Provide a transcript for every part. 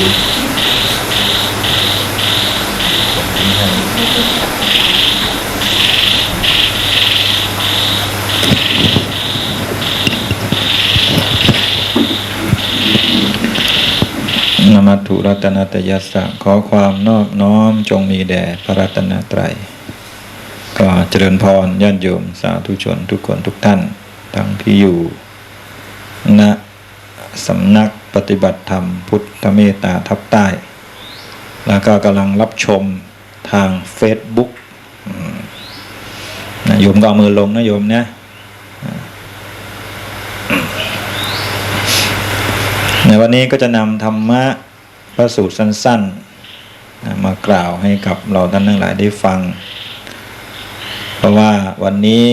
นมัตถุรัตนตยัสสะขอความนอบน้อมจงมีแด่พระรัตนตรัยก็เจริญพรญาติโยมสาธุชนทุกคนทุกท่าน ทั้งที่อยู่ณสำนัก ปฏิบัติธรรม พุทธเมตตาทับใต้ แล้วก็กำลังรับชมทาง Facebook นะโยมก็เอามือลงนะโยมนะในวันนี้ก็จะนำธรรมะพระสูตรสั้นๆ มากล่าวให้กับเราท่านทั้งหลายได้ฟัง เพราะว่าวันนี้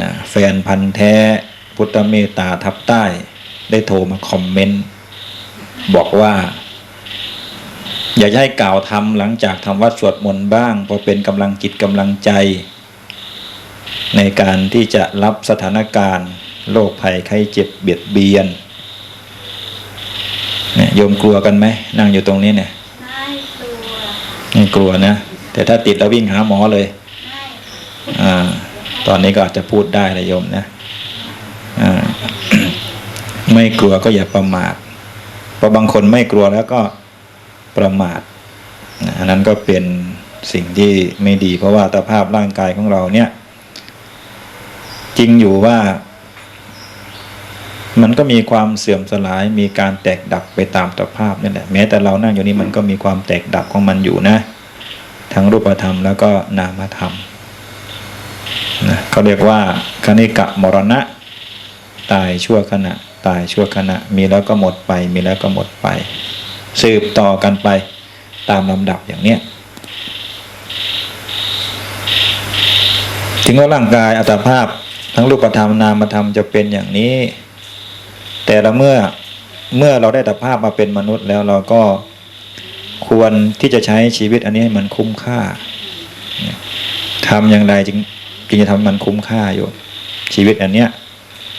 นะแฟนพันธ์แท้พุทธเมตตาทับใต้ ได้โทรมาคอมเมนต์บอกว่า อยากจะให้กล่าวทำหลังจากทำวัดสวดมนต์บ้างเพอเป็นกำลังจิตกำลังใจ ในการที่จะรับสถานการณ์โรคภัยไข้เจ็บเบียดเบียนเนี่ยโยมกลัวกันไหมนั่งอยู่ตรงนี้เนี่ยไม่กลัวไม่กลัวนะ แต่ถ้าติดแล้ววิ่งหาหมอเลยไม่อ่า ตอนนี้ก็อาจจะพูดได้นะโยมนะอ่า ไม่กลัวก็อย่าประมาทเพราะบางคนไม่กลัวแล้วก็ประมาทนะอันนั้นก็เป็นสิ่งที่ไม่ดี เพราะว่าสภาพร่างกายของเราเนี่ย จริงอยู่ว่า มันก็มีความเสื่อมสลาย มีการแตกดับไปตามสภาพนี่แหละแม้แต่เรานั่งอยู่นี่มันก็มีความแตกดับของมันอยู่นะ ทั้งรูปธรรมแล้วก็นามธรรมนะเขาเรียกว่าคณิกะมรณะ ตายชั่วขณะ ตายชั่วขณะ มีแล้วก็หมดไป มีแล้วก็หมดไป สืบต่อกันไปตามลำดับอย่างเนี้ยถึงว่าร่างกายอัตภาพทั้งรูปธรรมนามธรรมจะเป็นอย่างนี้ แต่ละเมื่อเมื่อเราได้อัตภาพมาเป็นมนุษย์แล้วเราก็ควรที่จะใช้ชีวิตอันนี้ให้มันคุ้มค่าทำอย่างไรจึงจึงจะทำมันคุ้มค่าโยมชีวิตอันเนี้ย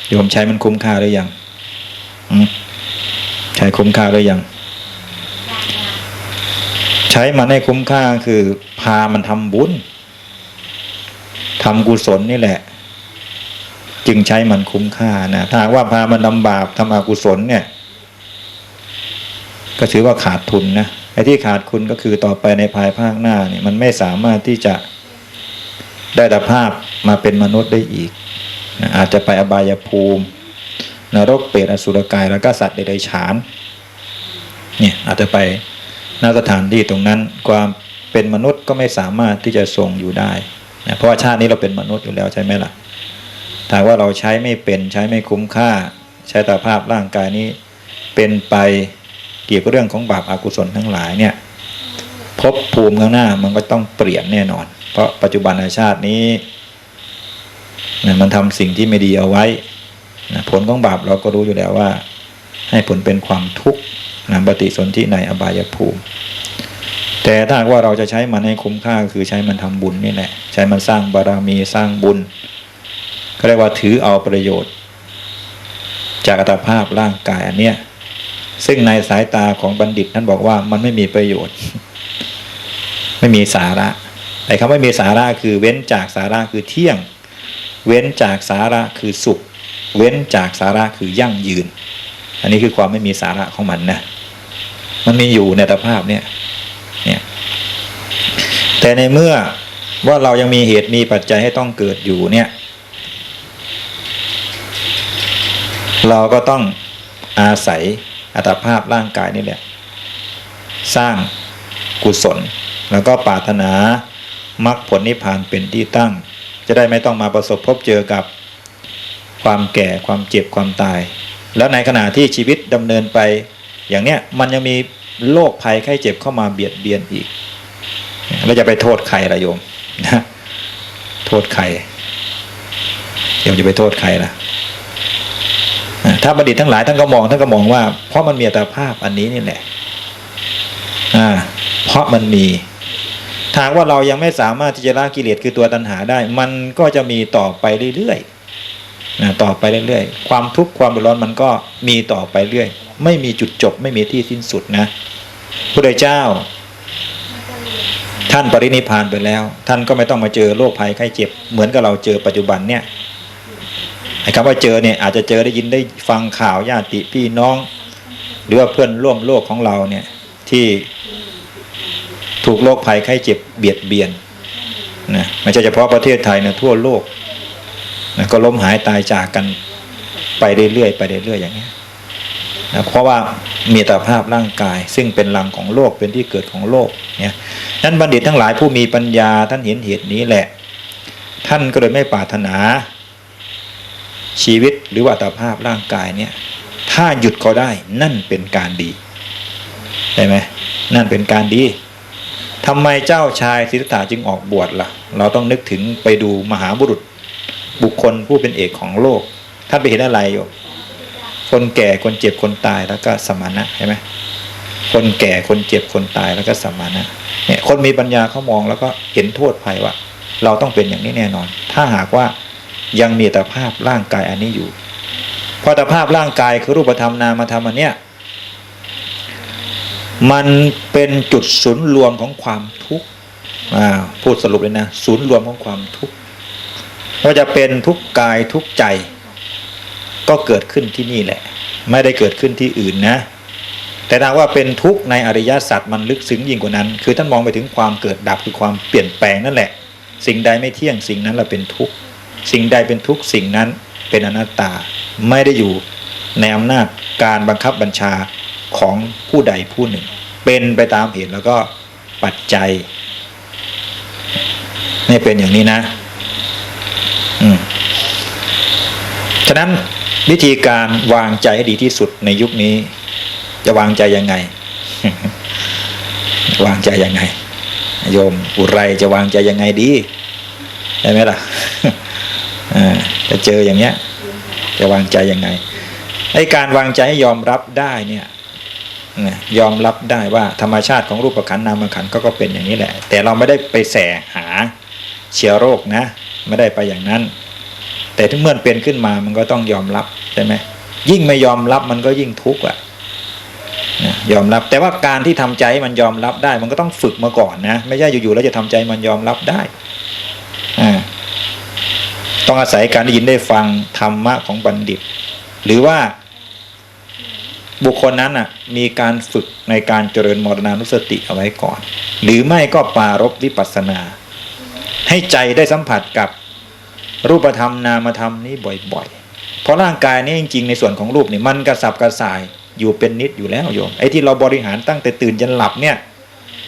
โยมใช้มันคุ้มค่าหรือยัง ใช้คุ้มค่าหรือยัง ใช้มันให้คุ้มค่าคือ พามันทำบุญทำกุศลนี่แหละ จึงใช้มันคุ้มค่านะถ้าว่าพามันทำบาปทำอกุศลเนี่ย ก็ถือว่าขาดทุนนะไอ้ที่ขาดทุนก็คือต่อไปในภายภาคหน้าเนี่ยมันไม่สามารถที่จะได้ดับภาพมาเป็นมนุษย์ได้อีกนะอาจจะไปอบายภูมิ นรกเปรตอสุรกายแล้วก็สัตว์เดรัจฉานเนี่ยอาจจะไปณสถานที่ตรงนั้นความเป็นมนุษย์ก็ไม่สามารถที่จะทรงอยู่ได้นะเพราะว่าชาตินี้เราเป็นมนุษย์อยู่แล้วใช่ไหมล่ะถ้าว่าเราใช้ไม่เป็นใช้ไม่คุ้มค่า ใช้ตาภาพร่างกายนี้ เป็นไปเกี่ยวกับเรื่องของบาปอากุศลทั้งหลายเนี่ยภพภูมิข้างหน้ามันก็ต้องเปลี่ยนแน่นอน เพราะปัจจุบันชาตินี้มันทำสิ่งที่ไม่ดีเอาไว้ นะผลของบาปเราก็รู้อยู่แล้วว่า ให้ผลเป็นความทุกข์นะปฏิสนธิในอบายภูมิ แต่ถ้าว่าเราจะใช้มันให้คุ้มค่าคือใช้มันทำบุญนี่แหละใช้มันสร้างบารมีสร้างบุญก็เรียกว่าถือเอาประโยชน์ จากอัตภาพร่างกายอันเนี้ยซึ่งในสายตาของบัณฑิตท่านบอกว่ามันไม่มีประโยชน์ ไม่มีสาระไอ้คำว่าไม่มีสาระคือเว้นจากสาระคือเที่ยง เว้นจากสาระคือสุข เว้นจากสาระคือยั่งยืน อันนี้คือความไม่มีสาระของมันนะมันมีอยู่ในตภาพเนี่ยเนี่ยแต่ในเมื่อว่าเรายังมีเหตุมีปัจจัยให้ต้องเกิดอยู่เนี่ยเราก็ต้องอาศัยอัตภาพร่างกายนี่แหละสร้างกุศล แล้วก็ปรารถนามรรคผลนิพพานเป็นที่ตั้ง จะได้ไม่ต้องมาประสบพบเจอกับ ความแก่ความเจ็บความตาย แล้วในขณะที่ชีวิตดำเนินไป อย่างเนี้ยมันยังมีโรคภัยไข้เจ็บเข้ามาเบียดเบียนอีกแล้วจะไปโทษใครล่ะโยมนะโทษใครโยมจะไปโทษใครล่ะถ้าบัณฑิตทั้งหลายท่านก็มองท่านก็มองว่า เพราะมันมีอัตภาพอันนี้นี่แหละอ่าเพราะมันมีถ้าหากว่าเรายังไม่สามารถที่จะละกิเลสคือตัวตัณหาได้ มันก็จะมีต่อไปเรื่อยๆ ต่อไปเรื่อยๆ ความทุกข์ความร้อนมันก็มีต่อไปเรื่อย ไม่มีจุดจบไม่มีที่สิ้นสุดนะพระเจ้า ท่านปรินิพานไปแล้ว ท่านก็ไม่ต้องมาเจอโรคภัยไข้เจ็บ เหมือนกับเราเจอปัจจุบันเนี่ยไอ้คำว่าเจอเนี่ยอาจจะเจอได้ยินได้ฟังข่าวญาติพี่น้อง หรือว่าเพื่อนร่วมโลกของเราเนี่ยที่ถูกโรคภัยไข้เจ็บเบียดเบียนนะไม่ใช่เฉพาะประเทศไทยนะทั่วโลก นะก็ล้มหายตายจากกันไปเรื่อยๆไปเรื่อยๆอย่างนี้นะเพราะว่ามีตรภาพร่างกาย ซึ่งเป็นหลังของโลกเป็นที่เกิดของโลกเนี่ยนั้นบัณฑิตทั้งหลายผู้มีปัญญาท่านเห็นเหตุนี้แหละ ท่านก็เลยไม่ปรารถนา ชีวิตหรือว่าอัตภาพร่างกายเนี่ยถ้าหยุดเขาได้นั่นเป็นการดีใช่ไหมนั่นเป็นการดีทำไมเจ้าชายสิทธัตถะจึงออกบวชละ่ะ เราต้องนึกถึงไปดูมหาบุรุษ บุคคลผู้เป็นเอกของโลก ท่านไปเห็นอะไรอยู่ คนแก่คนเจ็บคนตายแล้วก็สมณะใช่ไหมคนแก่คนเจ็บคนตายแล้วก็สมณะเนี่ยคนมีปัญญาเขามองแล้วก็เห็นโทษภัยว่า เราต้องเป็นอย่างนี้แน่นอน ถ้าหากว่ายังมีแต่ภาพร่างกายอันนี้อยู่พราะแต่ภาพร่างกายคือรูปธรรมนามธรรมอันเนี้ยมันเป็นจุดศูนย์รวมของความทุกข์พูดสรุปเลยนะ ศูนย์รวมของความทุกข์ ว่าจะเป็นทุกกายทุกใจ ก็เกิดขึ้นที่นี่แหละ ไม่ได้เกิดขึ้นที่อื่นนะ แต่ถ้าว่าเป็นทุกข์ในอริยสัจมันลึกซึ้งยิ่งกว่านั้น คือท่านมองไปถึงความเกิดดับคือความเปลี่ยนแปลงนั่นแหละ สิ่งใดไม่เที่ยงสิ่งนั้นเราเป็นทุกข์สิ่งใดเป็นทุกข์สิ่งนั้นเป็นอนัตตาไม่ได้อยู่ในอำนาจการบังคับบัญชาของผู้ใดผู้หนึ่ง เป็นไปตามเหตุแล้วก็ปัจจัยนี่เป็นอย่างนี้นะ อืม ฉะนั้นวิธีการวางใจให้ดีที่สุดในยุคนี้ จะวางใจยังไง วางใจยังไง โยมอุไรจะวางใจยังไงดีได้ไหมล่ะจะเจออย่างเนี้ย จะวางใจยังไงไอ้การวางใจให้ยอมรับได้เนี่ยยอมรับได้ว่าธรรมชาติของรูปขันนามขันก็ก็เป็นอย่างนี้แหละ แต่เราไม่ได้ไปแสหาเชื้อโรคนะ ไม่ได้ไปอย่างนั้น แต่ถ้าเมื่อเป็นขึ้นมามันก็ต้องยอมรับใช่ไหมยิ่งไม่ยอมรับมันก็ยิ่งทุกข์อะยอมรับแต่ว่าการที่ทำใจมันยอมรับได้ มันก็ต้องฝึกมาก่อนนะ ไม่ใช่อยู่ๆแล้วจะทำใจมันยอมรับได้ต้องอาศัยการได้ยินได้ฟังธรรมะของบัณฑิต หรือว่าบุคคลนั้นอะมีการฝึกในการเจริญมรณานุสติเอาไว้ก่อน หรือไม่ก็ปารบวิปัสสนา ให้ใจได้สัมผัสกับ รูปธรรมนามธรรมนี้บ่อยๆ เพราะร่างกายนี้จริงๆในส่วนของรูปนี่มันกระสับกระส่ายอยู่เป็นนิดอยู่แล้วโยมไอ้ที่เราบริหารตั้งแต่ตื่นจนหลับเนี่ย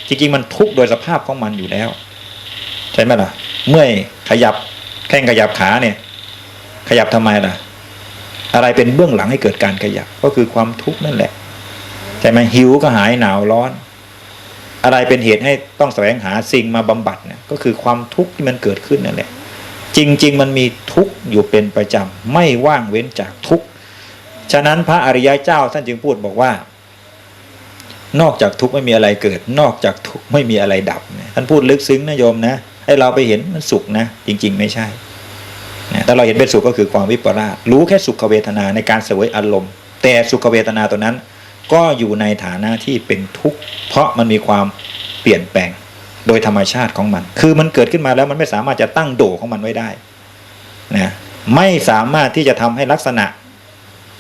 จริงๆมันทุกข์โดยสภาพของมันอยู่แล้ว ใช่ไหมล่ะ เมื่อยขยับแข้งขยับขาเนี่ย ขยับทำไมล่ะ อะไรเป็นเบื้องหลังให้เกิดการขยับก็คือความทุกข์นั่นแหละใช่ไหมหิวก็หายหนาวร้อน อะไรเป็นเหตุให้ต้องแสวงหาสิ่งมาบำบัดเนี่ยก็คือความทุกข์ที่มันเกิดขึ้นนั่นแหละ จริง ๆ มันมีทุกข์อยู่เป็นประจำไม่ว่างเว้นจากทุกข์ฉะนั้นพระอริยเจ้าท่านจึงพูดบอกว่า นอกจากทุกข์ไม่มีอะไรเกิด นอกจากทุกข์ไม่มีอะไรดับท่านพูดลึกซึ้งนะโยมนะให้เราไปเห็นมันสุขนะ จริง ๆ ไม่ใช่ถ้าเราเห็นเป็นสุขก็คือความวิปลาสรู้แค่สุขเวทนาในการเสวยอารมณ์ แต่สุขเวทนาตัวนั้น ก็อยู่ในฐานะที่เป็นทุกข์เพราะมันมีความเปลี่ยนแปลง โดยธรรมชาติของมัน คือมันเกิดขึ้นมาแล้วมันไม่สามารถจะตั้งโดของมันไว้ได้นะไม่สามารถที่จะทำให้ลักษณะ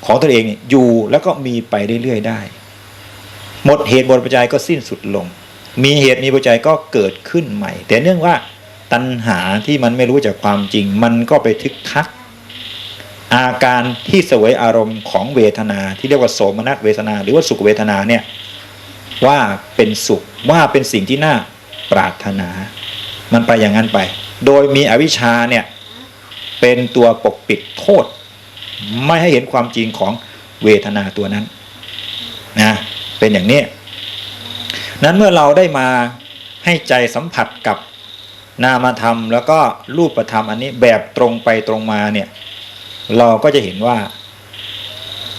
ของตัวเองอยู่แล้วก็มีไปเรื่อยๆได้ หมดเหตุหมดปัจจัยก็สิ้นสุดลง มีเหตุมีปัจจัยก็เกิดขึ้นใหม่ แต่เนื่องว่าตัณหาที่มันไม่รู้จากความจริง มันก็ไปทึกทัก อาการที่สวยอารมณ์ของเวทนาที่เรียกว่าโสมนัสเวทนา หรือว่าสุขเวทนาเนี่ยว่าเป็นสุขว่าเป็นสิ่งที่น่า ปรารถนา มันไปอย่างนั้นไป โดยมีอวิชชาเนี่ยเป็นตัวปกปิดโทษ ไม่ให้เห็นความจริงของเวทนาตัวนั้นนะเป็นอย่างนี้ นั้นเมื่อเราได้มาให้ใจสัมผัสกับนามธรรม แล้วก็รูปธรรมอันนี้แบบตรงไปตรงมาเนี่ย เราก็จะเห็นว่า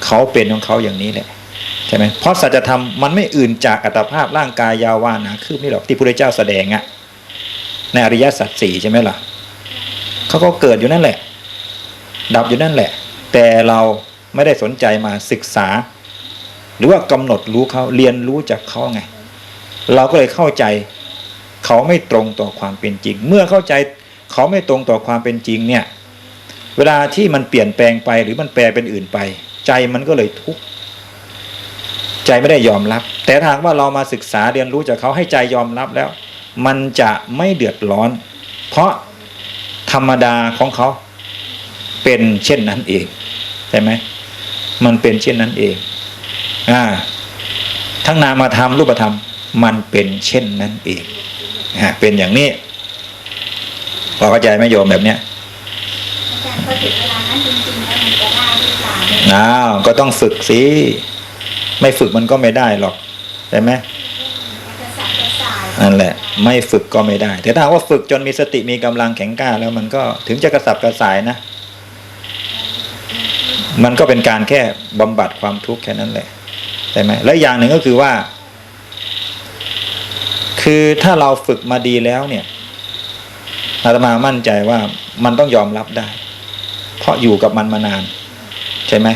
เขาเป็นของเขาอย่างนี้แหละ ใช่ไหมเพราะสัจธรรมมันไม่อื่นจากอัตภาพร่างกายยาวานาคือนี่หรอกที่พระเจ้าแสดงอะในอริยสัจสี่ใช่ไหมล่ะเขาก็เกิดอยู่นั่นแหละ ดับอยู่นั่นแหละ แต่เราไม่ได้สนใจมาศึกษา หรือว่ากำหนดรู้เขาเรียนรู้จากเขาไง เราก็เลยเข้าใจ เขาไม่ตรงต่อความเป็นจริง เมื่อเข้าใจเขาไม่ตรงต่อความเป็นจริงเนี่ย เวลาที่มันเปลี่ยนแปลงไปหรือมันแปลเป็นอื่นไป ใจมันก็เลยทุกข์ ใจไม่ได้ยอมรับ แต่ถ้าหากว่าเรามาศึกษาเรียนรู้จากเขาให้ใจยอมรับแล้ว มันจะไม่เดือดร้อน เพราะธรรมดาของเขาเป็นเช่นนั้นเองใช่ไหมมันเป็นเช่นนั้นเองอ่าทั้งนามธรรมรูปธรรม มันเป็นเช่นนั้นเองฮะเป็นอย่างนี้พอเข้าใจไหมโยมแบบเนี้ยอาจารย์พอถึงเวลานั้นจริงๆแล้วมันจะได้หรือเปล่าเนี่ยอ้าวก็ต้องฝึกสิ ไม่ฝึกมันก็ไม่ได้หรอกใช่ไหมมันจะสับจะสายนั่นแหละ ไม่ฝึกก็ไม่ได้ แต่ถ้าว่าฝึกจนมีสติมีกำลังแข็งกล้า แล้วมันก็ถึงจะกระสับกระส่ายนะ มันก็เป็นการแค่บำบัดความทุกข์แค่นั้นแหละใช่ไหมและอย่างหนึ่งก็คือว่า คือถ้าเราฝึกมาดีแล้วเนี่ยอาตมามั่นใจว่ามันต้องยอมรับได้ เพราะอยู่กับมันมานาน ใช่ไหม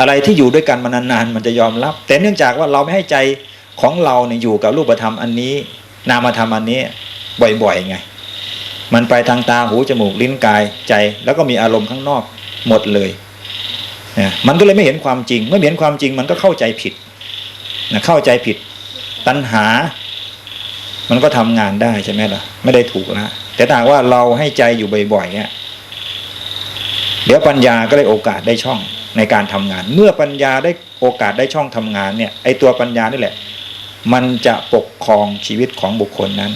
อะไรที่อยู่ด้วยกันมานานๆมันจะยอมรับ แต่เนื่องจากว่าเราไม่ให้ใจของเราเนี่ยอยู่กับรูปธรรมอันนี้ นามธรรมอันนี้บ่อยๆไง มันไปทางตาหูจมูกลิ้นกายใจ แล้วก็มีอารมณ์ข้างนอกหมดเลยนะมันก็เลยไม่เห็นความจริงเมื่อเห็นความจริงมันก็เข้าใจผิดนะเข้าใจผิด ตัณหา มันก็ทำงานได้ใช่ไหมล่ะ ไม่ได้ถูกนะแต่ถ้าว่าเราให้ใจอยู่บ่อยๆเนี่ยเดี๋ยวปัญญาก็ได้โอกาสได้ช่อง ในการทำงาน เมื่อปัญญาได้โอกาสได้ช่องทำงานเนี่ยไอตัวปัญญานี่แหละ มันจะปกครองชีวิตของบุคคลนั้น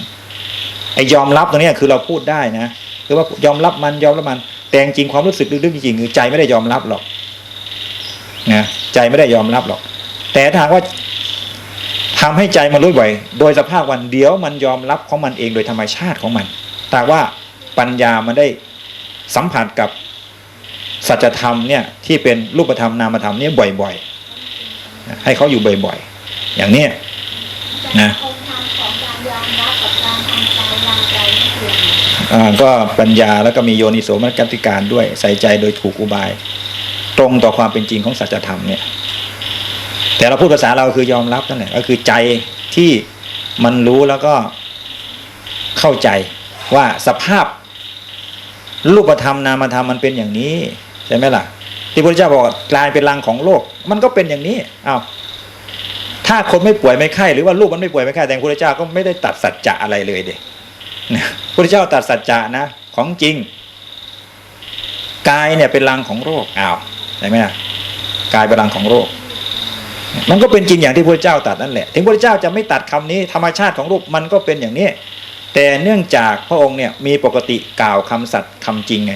ไอยอมรับตรงนี้คือเราพูดได้นะคือว่ายอมรับมันยอมรับมัน แต่จริงความรู้สึกลึกๆจริงๆคือใจไม่ได้ยอมรับหรอกนะใจไม่ได้ยอมรับหรอก แต่ถ้าหากว่าทำให้ใจมันรู้บ่อยโดยสภาพวันเดียวมันยอมรับของมันเองโดยธรรมชาติของมันแต่ว่าปัญญามันได้สัมผัสกับ สัจธรรมเนี่ยที่เป็นรูปธรรมนามธรรมเนี่ยบ่อยๆนะให้เขาอยู่บ่อยๆ อย่างเนี้ยนะองค์ธรรมของการยอมรับกับการทำใจวางใจนี่คืออะไรอ่าก็ปัญญาแล้วก็มีโยนิโสมนสิการด้วยใส่ใจโดยถูกอุบาย ตรงต่อความเป็นจริงของสัจธรรมเนี่ย แต่เราพูดภาษาเราคือยอมรับนั่นแหละก็คือใจที่มันรู้แล้วก็เข้าใจว่าสภาพรูปธรรมนามธรรมมันเป็นอย่างนี้ ใช่ไหมล่ะ ที่พระเจ้าบอกกลายเป็นรังของโลก มันก็เป็นอย่างนี้อ้าวถ้าคนไม่ป่วยไม่ไข้หรือว่าลูกมันไม่ป่วยไม่ไข้แต่พระเจ้าก็ไม่ได้ตัดสัจจะอะไรเลยเด็นะพระเจ้าตัดสัจจะนะของจริงกายเนี่ยเป็นรังของโรคอ้าวใช่ไหมล่ะกายเป็นรังของโรค มันก็เป็นจริงอย่างที่พระเจ้าตัดนั่นแหละ ถึงพระเจ้าจะไม่ตัดคำนี้ธรรมชาติของโรคมันก็เป็นอย่างนี้แต่เนื่องจากพระองค์เนี่ยมีปกติกล่าวคำสัตย์คำจริงไง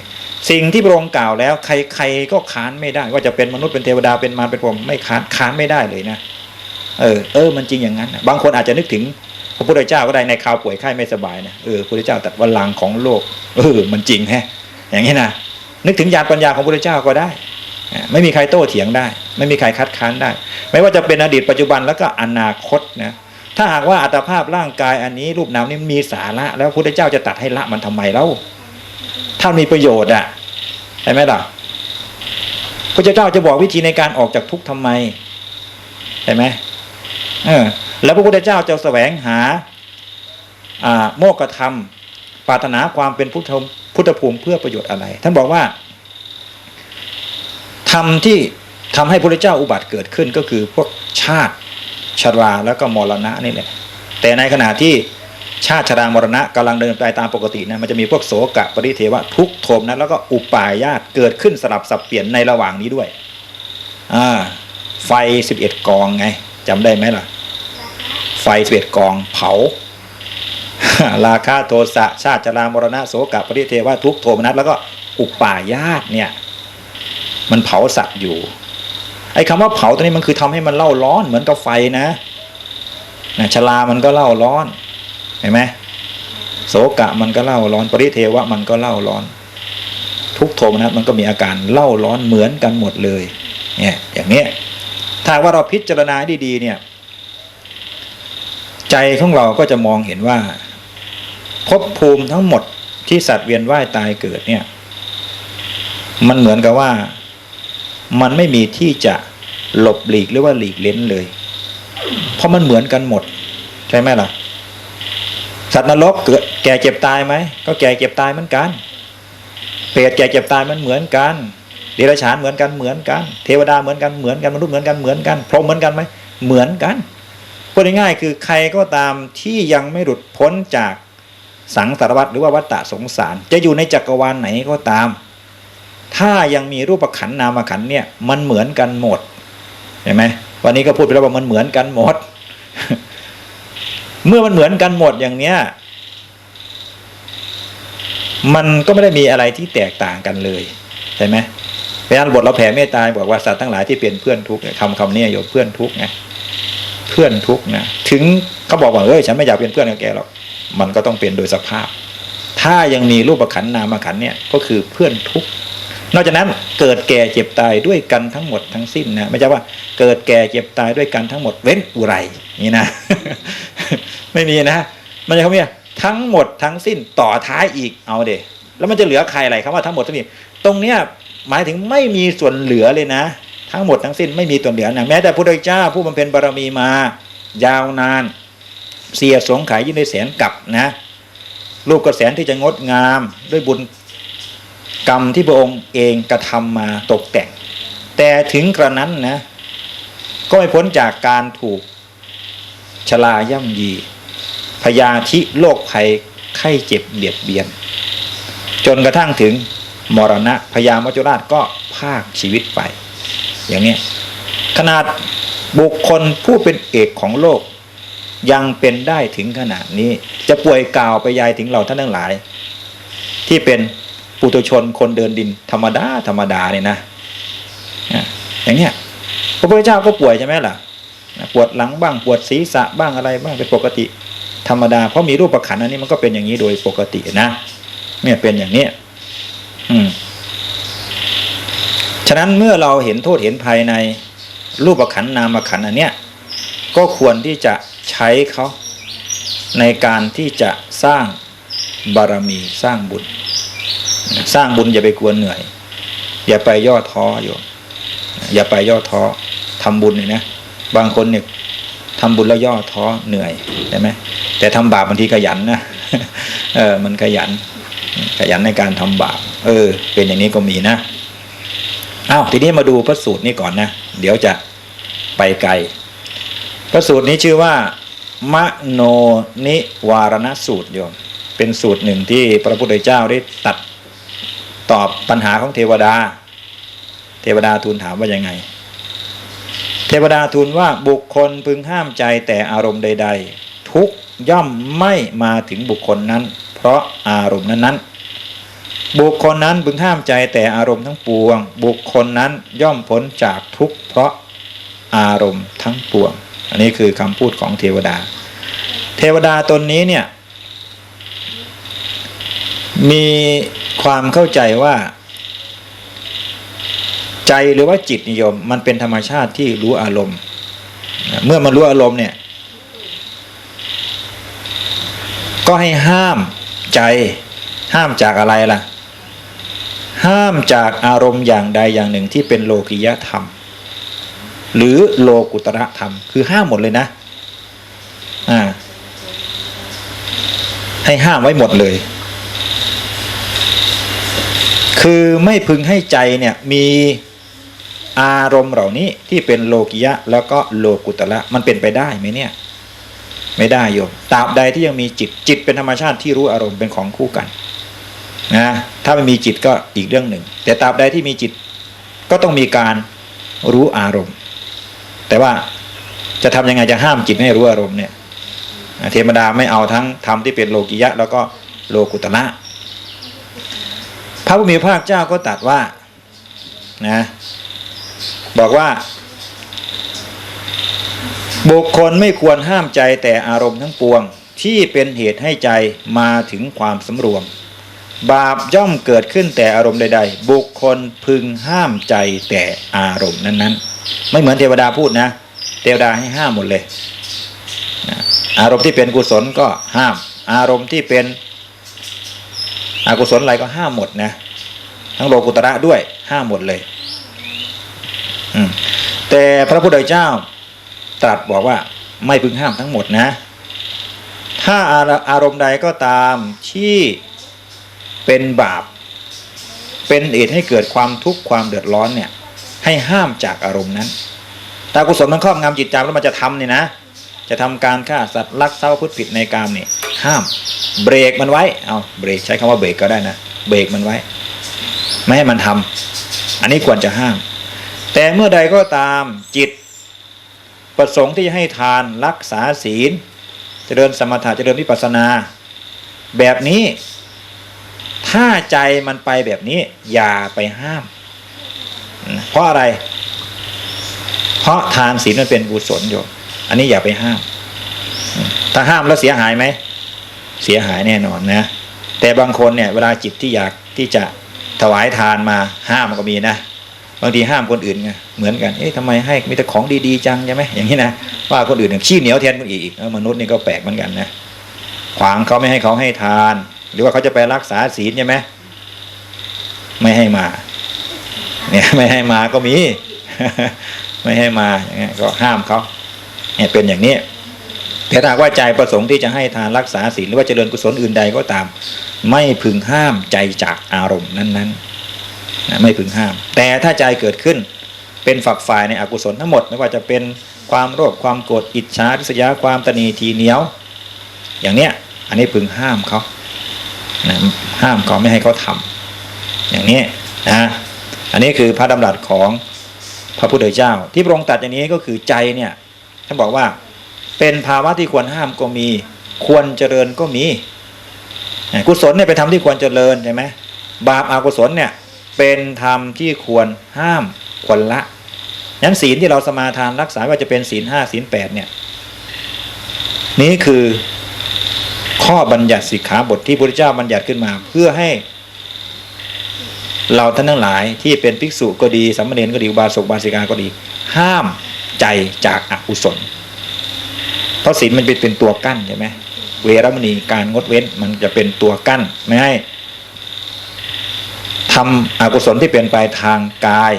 สิ่งที่พระองค์กล่าวแล้ว ใครๆก็ค้านไม่ได้ ว่าจะเป็นมนุษย์เป็นเทวดาเป็นมารเป็นพรหมไม่ค้านค้านไม่ได้เลยนะเออเออมันจริงอย่างนั้น บางคนอาจจะนึกถึงพระพุทธเจ้าก็ได้ในข่าวป่วยไข้ไม่สบายนะเออพระพุทธเจ้าตัดว่าลังของโลกเออมันจริงแฮะ อย่างนี้นะนึกถึงญาณปัญญาของพระพุทธเจ้าก็ได้ ไม่มีใครโต้เถียงได้ ไม่มีใครคัดค้านได้ ไม่ว่าจะเป็นอดีตปัจจุบันแล้วก็อนาคตนะถ้าหากว่าอัตภาพร่างกายอันนี้รูปนามนี้มีสาระแล้วพระพุทธเจ้าจะตัดให้ละมันทำไมเล่า ถ้ามีประโยชน์อะใช่ไหมล่ะพระเจ้าจะบอกวิธีในการออกจากทุกข์ทำไมใช่ไหมเออแล้วพระพุทธเจ้าจะแสวงหาโมกธรรมปรารถนาความเป็นพุทธพุทธภูมิเพื่อประโยชน์อะไร ท่านบอกว่าธรรมที่ทำให้พระเจ้าอุบัติเกิดขึ้นก็คือพวกชาติชราแล้วก็มรณะนี่แหละแต่ในขณะที่ ชาติชรามรณะกำลังเดินไปตามปกตินะมันจะมีพวกโสกะปริเทวะทุกโทมนะแล้วก็อุปายาตเกิดขึ้นสลับสับเปลี่ยนในระหว่างนี้ด้วยอ่าไฟสิบเอ็ดกองไงจำได้ไหมล่ะ ไฟสิบเอ็ดกองเผาราคาโทสะชาติจรามรณะโสกะปริเทวะทุกโทมนัสแล้วก็อุปายาตเนี่ย มันเผาสัตว์อยู่ไอ้คำว่าเผาตัวนี้มันคือทำให้มันเล่าร้อนเหมือนกับไฟนะนะชลามันก็เล่าร้อน เห็นไหมโสกะมันก็เล่าร้อน ปริเทวะมันก็เล่าร้อน ทุกโทมนัสมันก็มีอาการเล่าร้อนเหมือนกันหมดเลย เนี่ย อย่างเนี้ยถ้าว่าเราพิจารณาดีๆเนี่ย ใจของเราก็จะมองเห็นว่าภพภูมิทั้งหมดที่สัตว์เวียนว่ายตายเกิดเนี่ย มันเหมือนกับว่า มันไม่มีที่จะหลบหลีกหรือว่าหลีกเล้นเลย เพราะมันเหมือนกันหมด ใช่ไหมล่ะ สัตว์นรกเกิดแก่เจ็บตายไหมก็แก่เจ็บตายเหมือนกัน เปรตแก่เจ็บตายมันเหมือนกันเดรัจฉานเหมือนกันเหมือนกัน เทวดาเหมือนกันเหมือนกันมนุษย์เหมือนกันเหมือนกันพรหมเหมือนกันไหมเหมือนกันพูดง่ายๆคือใครก็ตามที่ยังไม่หลุดพ้นจากสังสารวัฏหรือว่าวัฏฏะสงสาร จะอยู่ในจักรวาลไหนก็ตาม ถ้ายังมีรูปขันนามขันเนี่ยมันเหมือนกันหมดเห็นไหมวันนี้ก็พูดไปแล้วว่ามันเหมือนกันหมด เมื่อมันเหมือนกันหมดอย่างเนี้ย มันก็ไม่ได้มีอะไรที่แตกต่างกันเลยใช่ไหมเพราะนั้นบทเราแผ่เมตตาบอกว่าสัตว์ทั้งหลายที่เป็นเพื่อนทุกข์คำคำนี้โยมเพื่อนทุกข์ไงเพื่อนทุกข์นะถึงเขาบอกว่าเอ้ยฉันไม่อยากเป็นเพื่อนกับแกหรอกมันก็ต้องเป็นโดยสภาพ ถ้ายังมีรูปขันนามขันเนี่ยก็คือเพื่อนทุกข์นอกจากนั้นเกิดแก่เจ็บตายด้วยกันทั้งหมดทั้งสิ้นนะไม่ใช่ว่าเกิดแก่เจ็บตายด้วยกันทั้งหมดเว้นอุไรนี่นะ ไม่มีนะ มันจะเขาเนี่ยทั้งหมดทั้งสิ้นต่อท้ายอีกเอาเดแล้วมันจะเหลือใครอะไรคำว่าทั้งหมดทั้งสิ้นตรงเนี้ยหมายถึงไม่มีส่วนเหลือเลยนะ ทั้งหมดทั้งสิ้นไม่มีส่วนเหลือนะแม้แต่พระพุทธเจ้าผู้บำเพ็ญบารมีมา ยาวนาน เสียสงไขายยิ่งในแสนกับนะรูปกระแสนที่จะงดงามด้วยบุญกรรมที่พระองค์เองกระทำมาตกแต่ง แต่ถึงกระนั้นนะก็ไม่พ้นจากการถูก ชลาย่ำยี พยาธิโรคภัยไข้เจ็บเบียดเบียน จนกระทั่งถึงมรณะพญามัจจุราชก็ภาคชีวิตไป อย่างนี้ขนาดบุคคลผู้เป็นเอกของโลก ยังเป็นได้ถึงขนาดนี้ จะป่วยกล่าวไปยายถึงเราท่านทั้งหลาย ที่เป็นปุถุชนคนเดินดินธรรมดาธรรมดาเนี่ยนะอะอย่างเนี้ยพระพุทธเจ้าก็ป่วยใช่ไหมล่ะ ปวดหลังบ้างปวดศีรษะบ้างอะไรบ้างเป็นปกติ ธรรมดาเพราะมีรูปประขันอันนี้มันก็เป็นอย่างนี้โดยปกตินะ เนี่ยเป็นอย่างนี้อืมฉะนั้นเมื่อเราเห็นโทษเห็นภัยในรูปประขันนามประขันอันเนี้ยก็ควรที่จะใช้เขาในการที่จะสร้างบารมีสร้างบุญ สร้างบุญอย่าไปกลัวเหนื่อย อย่าไปย่อท้อโยมอย่าไปย่อท้อทำบุญเนี่ยนะ บางคนเนี่ยทำบุญแล้วย่อท้อเหนื่อยใช่ไหมแต่ทำบาปบางทีขยันนะเออ มันขยัน ขยันในการทำบาปเออ เป็นอย่างนี้ก็มีนะอ้าวทีนี้มาดูพระสูตรนี้ก่อนนะเดี๋ยวจะไปไกลพระสูตรนี้ชื่อว่ามโนนิวารณสูตรโยมเป็นสูตรหนึ่งที่พระพุทธเจ้าได้ตัดตอบปัญหาของเทวดา เทวดาทูลถามว่ายังไง เทวดาทูลว่าบุคคลพึงห้ามใจแต่อารมณ์ใด ๆ ทุกย่อมไม่มาถึงบุคคลนั้น เพราะอารมณ์นั้นๆบุคคลนั้นพึงห้ามใจแต่อารมณ์ทั้งปวง บุคคลนั้นย่อมพ้นจากทุกเพราะอารมณ์ทั้งปวง อันนี้คือคำพูดของเทวดา เทวดาตนนี้เนี่ยมีความเข้าใจว่า ใจหรือว่าจิตนิยม มันเป็นธรรมชาติที่รู้อารมณ์ เมื่อมันรู้อารมณ์เนี่ย ก็ให้ห้ามใจห้ามจากอะไรล่ะ ห้ามจากอารมณ์อย่างใดอย่างหนึ่งที่เป็นโลกิยธรรม หรือโลกุตระธรรม คือห้ามหมดเลยนะอ่าให้ห้ามไว้หมดเลย คือไม่พึงให้ใจเนี่ยมี อารมณ์เหล่านี้ที่เป็นโลกิยะแล้วก็โลกุตระมันเป็นไปได้ไหมเนี่ย ไม่ได้โยมตราบใดที่ยังมีจิตจิตเป็นธรรมชาติที่รู้อารมณ์เป็นของคู่กันนะถ้าไม่มีจิตก็อีกเรื่องหนึ่ง แต่ตราบใดที่มีจิตก็ต้องมีการรู้อารมณ์ แต่ว่าจะทำยังไงจะห้ามจิตไม่ให้รู้อารมณ์เนี่ยเทวดาไม่เอาทั้งธรรมที่เป็นโลกิยะ แล้วก็โลกุตระพระผู้มีพระภาคเจ้าก็ตรัสว่านะ บอกว่า บุคคลไม่ควรห้ามใจแต่อารมณ์ทั้งปวง ที่เป็นเหตุให้ใจมาถึงความสำรวม บาปย่อมเกิดขึ้นแต่อารมณ์ใด ๆ บุคคลพึงห้ามใจแต่อารมณ์นั้นๆ ไม่เหมือนเทวดาพูดนะ เทวดาให้ห้ามหมดเลย อารมณ์ที่เป็นกุศลก็ห้าม อารมณ์ที่เป็นอกุศลอะไรก็ห้ามหมดนะ ทั้งโลกุตระด้วยห้ามหมดเลย แต่พระพุทธเจ้าตรัสบอกว่าไม่พึงห้ามทั้งหมดนะ ถ้าอารอารมณ์ใดก็ตามที่เป็นบาป เป็นเหตุให้เกิดความทุกข์ความเดือดร้อนเนี่ย ให้ห้ามจากอารมณ์นั้นแตากุศลมันครอบงำจิตใจแล้วมันจะทำเนี่ยนะ จะทำการฆ่าสัตว์ลักทรัพย์พูดผิดในกามเนี่ยห้าม เบรกมันไว้เอาเบรกใช้คำว่าเบรกก็ได้นะเบรกมันไว้ ไม่ให้มันทำอันนี้ควรจะห้าม แต่เมื่อใดก็ตามจิต ประสงค์ที่จะให้ทานรักษาศีล เจริญสมถะเจริญวิปัสนา แบบนี้ ถ้าใจมันไปแบบนี้ อย่าไปห้าม เพราะอะไร เพราะทานศีลมันเป็นกุศลอยู่อันนี้อย่าไปห้าม ถ้าห้ามแล้วเสียหายไหม เสียหายแน่นอนนะ แต่บางคนเนี่ย เวลาจิตที่อยากที่จะถวายทานมาห้ามก็มีนะ บางทีห้ามคนอื่นไงเหมือนกันเอ๊ะทำไมให้มีแต่ของดีๆจังใช่ไหมอย่างนี้นะว่าคนอื่นเนี่ยขี้เหนียวแทนคนอื่นอีกมนุษย์นี่ก็แปลกเหมือนกันนะขวางเขาไม่ให้เขาให้ทาน หรือว่าเขาจะไปรักษาศีลใช่ไหมไม่ให้มา เนี่ยไม่ให้มาก็มี ไม่ให้มาอย่างเงี้ยก็ห้ามเขาเนี่ยเป็นอย่างนี้แต่ถ้าว่าใจประสงค์ที่จะให้ทานรักษาศีลหรือว่าเจริญกุศลอื่นใดก็ตาม ไม่พึงห้ามใจจากอารมณ์นั้น ๆ นะไม่พึงห้าม แต่ถ้าใจเกิดขึ้น เป็นฝักฝ่ายในอกุศลทั้งหมด ไม่ว่าจะเป็นความโลภความโกรธอิจฉาทิษยาความตนีทีเหนียว อย่างเนี้ยอันนี้พึงห้ามเขานะห้ามเขาไม่ให้เขาทำอย่างนี้นะอันนี้คือพระดำรัสของพระพุทธเจ้า ที่พระองค์ตัดอย่างนี้ก็คือใจเนี่ยท่านบอกว่าเป็นภาวะที่ควรห้ามก็มี ควรเจริญก็มีกุศลเนี่ยเป็นธรรมที่ควรเจริญใช่ไหมบาปอากุศลเนี่ย เป็นธรรมที่ควรห้ามควรละนั้นศีลที่เราสมาทานรักษาว่าจะเป็นศีลห้าศีลแปดเนี่ย นี้คือข้อบัญญัติสิกขาบทที่พระพุทธเจ้าบัญญัติขึ้นมา เพื่อให้ เราท่านทั้งหลายที่เป็นภิกษุก็ดีสามเณรก็ดีอุบาสกอุบาสิกาก็ดี ห้ามใจจากอกุศล เพราะศีลมันเป็นเป็นตัวกั้นใช่ไหมเวรมณีการงดเว้นมันจะเป็นตัวกั้นไม่ให้ ทำอกุศลที่เป็นไปทางกาย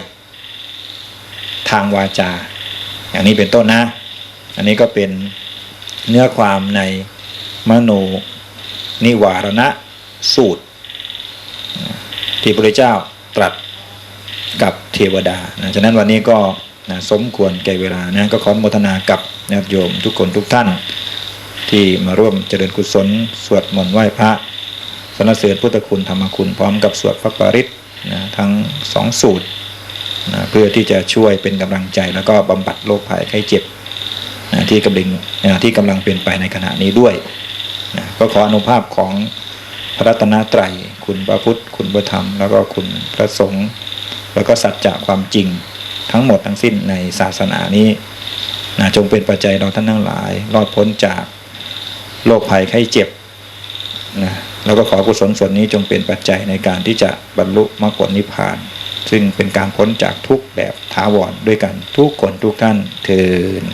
ทางวาจา อย่างนี้เป็นต้นนะ อันนี้ก็เป็นเนื้อความในมโนนิวารณะสูตร ที่พระเจ้าตรัสกับเทวดานะฉะนั้นวันนี้ก็นะสมควรแก่เวลานะก็ขอโมทนากับญาติโยมทุกคนทุกท่าน ที่มาร่วมเจริญกุศล สวดมนต์ไหว้พระ รรเสริญพุทธคุณธรรมคุณพร้อมกับสวดพระปริตนะทั้งสองสูตรนะเพื่อที่จะช่วยเป็นกำลังใจแล้วก็บำบัดโรคภัยไข้เจ็บนะที่กำลังนะที่กำลังเป็นไปในขณะนี้ด้วยนะก็ขออนุภาพของพระรัตนตรัย คุณพระพุทธ คุณพระธรรม แล้วก็คุณพระสงฆ์แล้วก็สัจจะความจริงทั้งหมดทั้งสิ้นในศาสนานี้นะจงเป็นปัจจัยเราท่านทั้งหลาย รอดพ้นจากโรคภัยไข้เจ็บนะ แล้วก็ขอกุศลส่วนนี้จงเป็นปัจจัยในการที่จะบรรลุมรรคผลนิพพาน ซึ่งเป็นการพ้นจากทุกแบบถาวรด้วยกันทุกคนทุกท่านเทิน